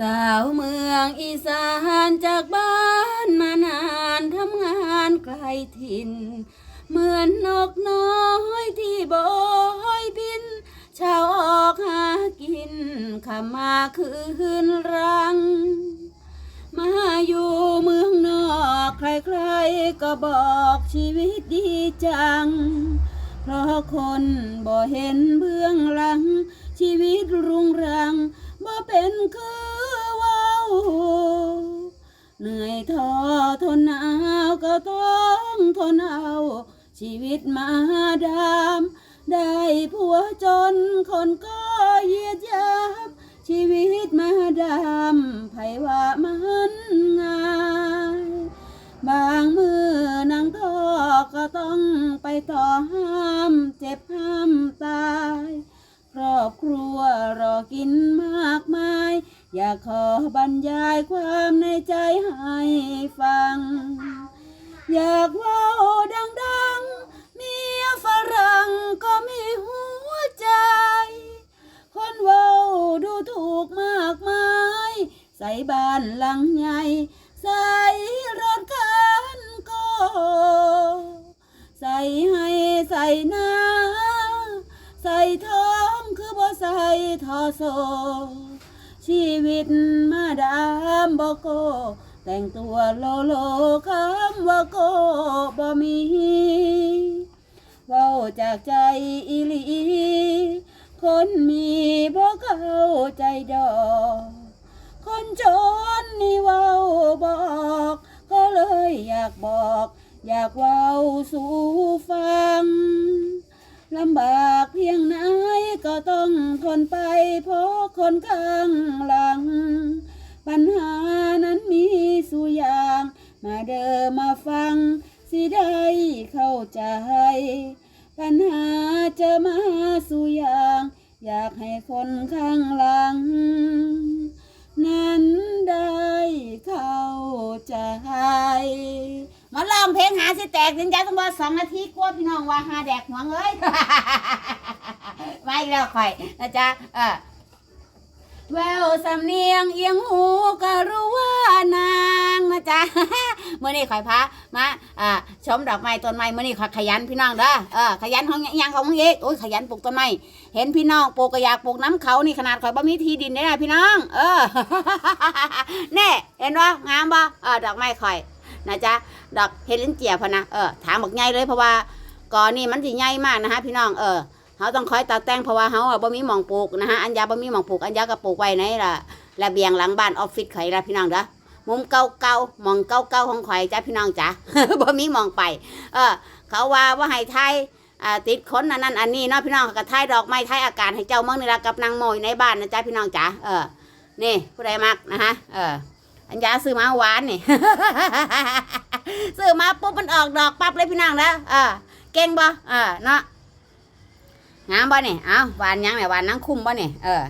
สาวเมืองอีสานจากบ้านมานานทำงานไกลถิ่น เหมือนนกน้อยที่บอยบิน ชาวออกหากินขามาคืนรัง มาอยู่เมืองนอกใครๆก็บอกชีวิตดีจัง เพราะคนบ่เห็นเบื้องหลัง ชีวิตรุงรังบ่เป็นคือ เหนื่อยท้อทนหนาวก็ต้องทนเอา ชีวิตมาดาม ได้ผัวจนคนก็เยียดยาบชีวิตมาดามไผว่ามันง่ายบางมือนางทอก็ต้องไปต่อห้ามเจ็บห้ามตาย ครอบครัวรอกินมากมาย อยากขอ บ้านหลังใหญ่ใส่รถคันโก็ใส่ให้ใส่หน้าใส่ท้องคือบ่ใส่ทอโซ ชีวิตมาดามบ่โก แต่งตัวโลโลคำว่าโกบ่มีเว้าจากใจอีหลี คนมีบ่เข้าใจดอก อยากเว้าสู่ฟังลำบากเพียงไหนก็ต้องทนไปเพราะคนข้างหลัง ปัญหานั้นมีสู่อย่าง มาเดิมมาฟัง สิได้เข้าใจ ปัญหาจะมาสู่อย่าง อยากให้คนข้างหลัง นั้นได้เข้าใจ มาลองเพลงหาสิแตกสินใจต้องบอสองนาทีกลัวพี่น้องว่าหาแดกหัวเอ้ยมาอีกแล้วค่อยนะจ๊ะเออแววสำเนียงเอียงหูก็รู้ว่านางนะจ๊ะเมื่อนี้ข่อยพามาอ่าชมดอกไม้ต้นไม้เมื่อนี้ข่อยขยันพี่น้องเด้อเออขยันของยังของมึงเอกโอ้ยขยันปลูกต้นไม้เห็นพี่น้องปลูกก็อยากปลูกน้ำเขานี่ขนาดข่อยบ่มีที่ดินได้นะพี่น้อง เออแน่เห็นว่างามบ่เออดอกไม้ข่อย นะจ๊ะดอกเฮลินเจียพะนะเออถามบอกใหญ่เลยเพราะว่าก่อนนี่มันสิใหญ่มากนะฮะพี่น้องเออเขาต้องคอยตัดแต่งเพราะว่าเขาอะบ่มีหมองปลูกนะฮะอันยาบ่มีหมองปลูกอันยาก็ปลูกไว้ในละระเบียงหลังบ้านออฟฟิศข่อยละพี่น้องเด้อมุมเก่าๆหมองเก่าๆของข่อยจ้ะพี่น้องจ้ะบ่มีมองไป เออ เขาว่าว่าให้ไทยอ่าติดขนอันนั้นอันนี้เนาะพี่น้องก็ไทยดอกไม้ไทยอากาศให้เจ้าเมืองนี่ละกับนางโมยในบ้านนะจ๊ะพี่น้องจ๋าเออนี่ผู้ใดมักนะฮะเออ อันยาซื้อมาหวานนี่ ซื้อมาปุ๊บมันออกดอกปั๊บเลยพี่น้องนะเออเก่งบ่เออเนาะงามบ่นี่เอาหวานยังเนี่ยหวานนั่งคุมบ่นี่เออ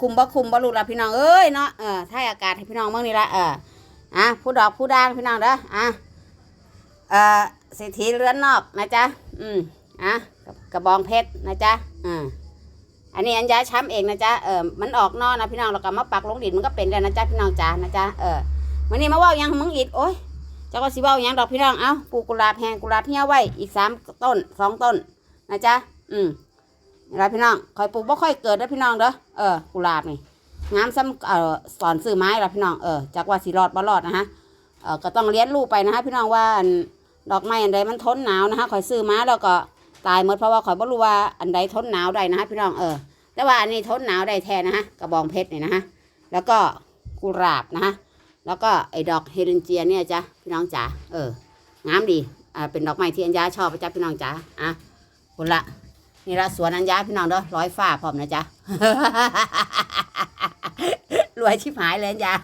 คุมบ่คุมบ่รู้ละพี่น้องเอ้ยเนาะเออไทยอากาศให้พี่น้องเมืองนี่ละเอออะผู้ดอกผู้ด่างพี่น้องเด้ออะเออเศรษฐีเรือนนอกนะจ๊ะอืมอะกระบองเพชรนะจ๊ะอ่า อันนี้อันยาช้ำเองนะจ๊ะเออมันออกนอกนะพี่น้องเราก็มาปักลงดินมันก็เป็นแล้วนะจ๊ะพี่น้องจ๋านะจ๊ะเออวันนี้มาว่าหยังมึงอีกโอ้ยจ้าก็สิว่าหยังดอกพี่น้อง เอ้าปลูกกุหลาบแห้งกุหลาบเหี่ยวไว้อีกสามต้นสองต้นนะจ๊ะ อืมอะไรพี่น้องคอยปลูกบ่ค่อยเกิดนะพี่น้องเด้อ เออ กุหลาบนี่งามซ้ำเอ่อสอนซื้อไม้ละพี่น้อง เออ จากว่าสิรอดบ่รอดนะฮะ เออก็ต้องเลี้ยงลูกไปนะฮะพี่น้องว่าดอกไม้อันใดมันทนหนาวนะฮะคอยซื้อมาแล้วก็ ตายหมดเพราะว่าคอยบ่รู้ว่าอันใดทนหนาวได้นะฮะพี่น้องเออแต่ว่าอันนี้ทนหนาวได้แท้นะฮะกระบองเพชรเนี่ยนะฮะแล้วก็กุหลาบนะฮะแล้วก็ไอ้ดอกเฮรินเจียเนี่ยจ้ะพี่น้องจ๋าเอองามดีอ่าเป็นดอกไม้ที่อัญญาชอบจ้ะพี่น้องจ๋าอะคุณละนี่ละสวนอัญญาพี่น้องเด้อร้อยฟ้าพร้อมนะจ๊ะรวยชิบหายเลยอัญญา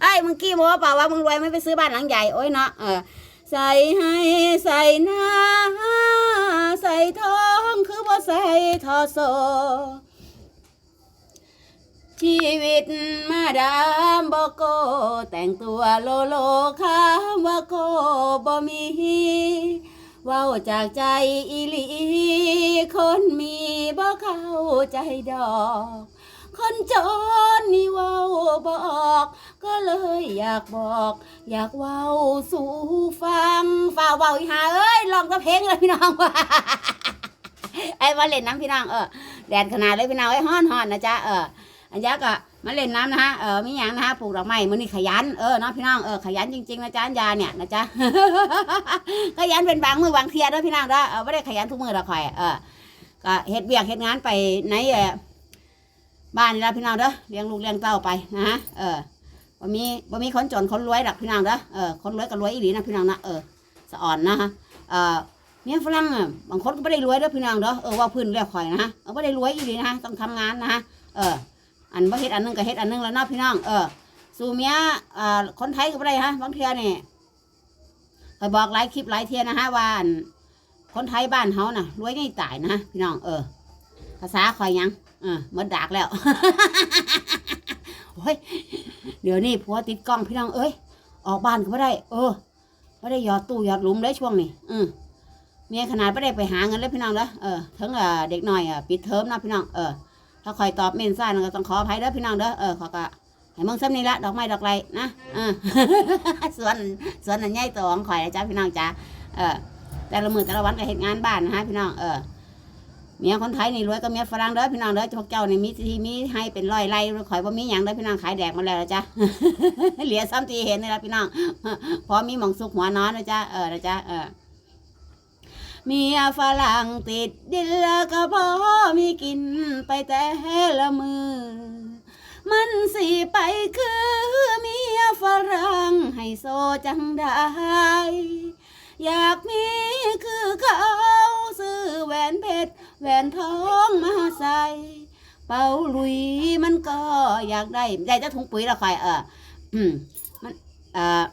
ไอ้มึงกี้โม้เปล่าว่ามึงรวยไม่ไปซื้อบ้านหลังใหญ่โอ้ยเนาะเออใส่ให้ใส่หน้า ส่ทองคือบ่ใส่ทอโซ ชีวิตมาดามบโก แต่งตัวโลโลคำว่าโกบ่มีเว้าจากใจอีหลี คนมีบ่เข้าใจดอก คนจนนี่ว้า กก็เลยอยากบอก อยากเว้าสู่ฟังฝ่าเว้าอีหาเอ้ยลองกับเพลงเลยพี่น้องว่าไอ้มาเล่นน้ำพี่น้องเออแดดขนาดเลยพี่น้องไอ้ฮ้อนฮ้อนนะจ๊ะเอออันยักษ์อะมาเล่นน้ำนะฮะเออมีอย่างนะฮะปลูกดอกไม้มือนี่ขยันเออเนาะพี่น้องเออขยันจริงๆนะจ๊ะอันยาเนี่ยนะจ๊ะขยันเป็นบางมือบางเทียเด้อพี่น้องเด้อเออไม่ได้ขยันทุกมือละคอยเออก็เฮ็ดเวียกเฮ็ดงานไปในเออบ้านนี่ละพี่น้องเด้อเลี้ยงลูกเลี้ยงเต้าไปนะฮะเออ บ่มีบ่มีคนจนคนรวยดอกพี่น้องเด้อเออคนรวยก็รวยอีหลีนะพี่น้องนะเออสะอ่อนนะฮะเออเมียฝรั่งอะบางคนก็ไม่ได้รวยเด้อพี่น้องเด้อเออว่าพื้นเรียกข่อยนะฮะเออไม่ได้รวยอยู่ดีนะต้องทำงานนะฮะเออ อันบ่เฮ็ดอันหนึงก็เฮ็ดอันหนึงแล้วนะพี่น้องเออสู่เมียเอ่าคนไทยก็บ่ได้ฮะบางเทื่อนี่ข่อยบอกหลายคลิปหลายเที่ยนะฮะว่านคนไทยบ้านเฮาน่ะรวยง่ายตายนะพี่น้องเออ ภาษาข่อยยังเออหมดดากแล้วโอ้ย เดี๋ยวนี้ผัวติดกล้องพี่น้องเอ้ยออกบ้านก็บ่ได้ เออบ่ได้หยอดตู้หยอดหลุมเลยช่วงนี้ อืมเมียขนาดไม่ได้ไปหาเงินเลยพี่น้องเด้อเออทั้งเด็กน้อยอะปิดเทอมนาะพี่น้องเออถ้าคอยตอบเมนซ่านก็ต้องขออภัยเด้อพี่น้องเด้อเออขาก็ให้มึงซ้ำนี่ละดอกไม้ดอกไรนะเออสวนสวนอันใหญ่โตของข่อยนะจ้าพี่น้องจ้าเออแต่ละมือแต่ละวันก็เฮ็ดงานบ้านนะฮะพี่น้องเออ เมียคนไทยนี่รวยก็เมียฝรั่งเด้อพี่น้องเด้อพวกเจ้านี่มีที่มีให้เป็นร้อยไร่ข่อยบ่มีหยังเด้อพี่น้องขายแดกมาแล้วจ้าเหลือซ้ำที่เห็นนี่ละพี่น้องพอมีหมองสุกหัวนอนนะจ้าเออนะจ้าเออเมียฝรั่งติดดินแล้วก็พอมีกินไปแต่ละมือ มันสิไปคือเมียฝรั่งให้โซจังได้อยากมีคือเขาซื้อแหวนเพชร แหวนทองมาใส่เป่าลุยมันก็อยากได้ได้จะถุงปุ๋ยละคอยเอออืมมันเอ่อ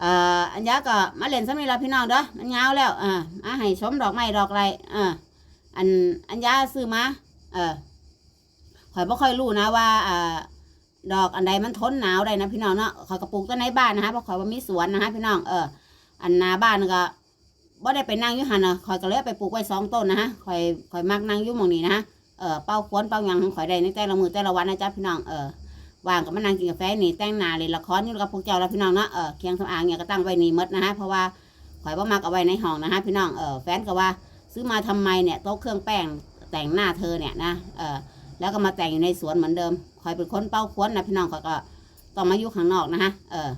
เอ่ออันยาก็มาเล่นสำนีเราพี่น้องเด้อมันยาวแล้วอ่ามาให้ชมดอกไม้ดอกไรอ่าอันอันยาซื้อมาเออข่อยบ่ค่อยรู้นะว่าอ่าดอกอันใดมันทนหนาวได้นะพี่น้องเนาะข่อยก็ปลูกต้นในบ้านนะฮะเพราะข่อยว่ามีสวนนะฮะพี่น้องเอออันนาบ้านก็ บ่ได้ไปนั่งอยู่หันนะข่อยก็เลยไปปลูกไว้สองต้นนะฮะข่อยข่อยมักนั่งอยู่หมองนี้นะเออเป้าควนเป้าหยังของข่อยได้ในแต่ละมือแต่ละวันนะจ๊ะพี่น้องเออวางก็มานั่งกินกาแฟนี่แต่งหน้าเลยละครนี่กับพวกเจ้าแล้วพี่น้องเนาะเออเคียงสำอางเนี่ยก็ตั้งไว้นี่มดนะฮะเพราะว่าข่อยว่ามักเอาไว้ในห้องนะฮะพี่น้องเออแฟนก็ว่าซื้อมาทำไมเนี่ยโต๊ะเครื่องแป้งแต่งหน้าเธอเนี่ยนะเออแล้วก็มาแต่งอยู่ในสวนเหมือนเดิมข่อยเป็นคนเป้าควนนะพี่น้องข่อยก็ต้องมาอยู่ข้างนอกนะฮะเออ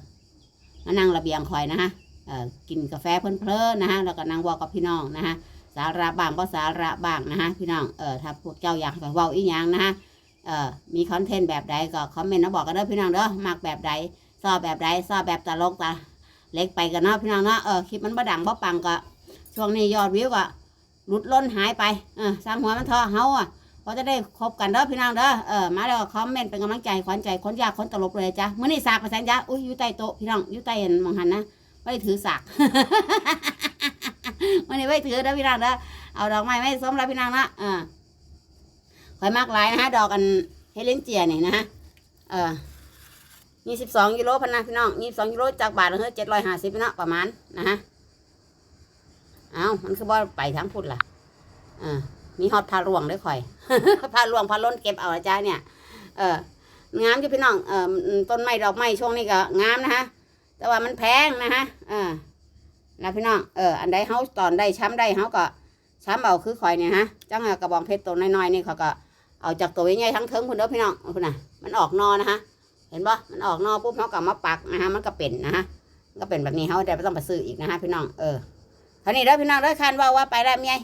มานั่งระเบียงข่อยนะฮะ กินกาแฟเพลินๆนะฮะแล้วก็นั่งวอลกับพี่น้องนะฮะสาระบ้างก็สาระบ้างนะฮะพี่น้องเออถ้าพวกเจ้าอยากให้ข่อยเว้าอีหยังนะฮะเอ่อมีคอนเทนต์แบบใดก็คอมเมนต์มาบอกกันเด้อพี่น้องเด้อมักแบบใดชอบแบบใดชอบแบบตลกตาเล็กไปกันเนาะพี่น้องเนาะเออคลิปมันบ่ดังบ่ปังก็ช่วงนี้ยอดวิวก็หลุดล้นหายไปเออสร้างหัวมันทอเฮาอะก็จะได้คบกันเด้อพี่น้องเด้อเออมาแล้วก็คอมเมนต์เป็นกำลังใจขวัญใจคนยากคนตลกเลยจ้ะมื้อนี้สากภาษาจ้ะอุ้ยอยู่ใต้โต๊ะพี่น้องอยู่ใต้เห็นมองหันนะ ไม่ถือสากมื้อนี้ไม่ถือเด้อพี่น้องเด้อเอาดอกไม้ไม่ส้มแล้วพี่น้องนะเออข่อยมากหลายนะฮะดอกกันเฮเลนเจียนี่นะฮะเออยี่สิบสองยูโรพันนะพี่น้องยี่สิบสองยูโรจากบาทละเฮ้ยเจ็ดร้อยห้าสิบพี่น้องประมาณนะฮะเอามันคือบ่ไปทั้งพุ่นล่ะเออมีฮอตพาลวงด้วยข่อยพาลวงพาล้นเก็บเอาละจ้าเนี่ย เอองามอยู่พี่น้องเออต้นไม้ดอกไม้ช่วงนี้ก็งามนะฮะ แต่ว่ามันแพงนะฮะเออนะพี่น้องเอออันใดเฮาตอนได้ช้ำได้เฮาก็ช้ำเอาคือข่อยเนี่ยฮะจังกระบองเพชรตัวน้อยๆนี่เขาก็เอาจากตัวใหญ่ๆทั้งเทิงคุณเด้อพี่น้องคุณน่ะมันออกนอนะฮะเห็นปะมันออกนอปุ๊บเขากลับมาปักนะฮะมันก็เป็นนะฮะก็เป็นแบบนี้เขาแต่ไม่ต้องไปซื้ออีกนะฮะพี่น้องเออ ท่านี้เด้อพี่น้องเด้อคันว่าว่าไปแล้วเมีย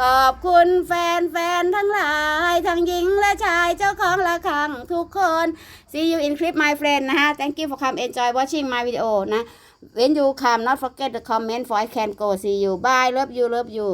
ขอบคุณแฟนแฟนๆทั้งหลาย ทั้งหญิงและชายเจ้าของละครังทุกคน see you in clip my friend นะฮะ thank you for come enjoy watching my video นะ when you come not forget the comment for I can go see you bye love you love you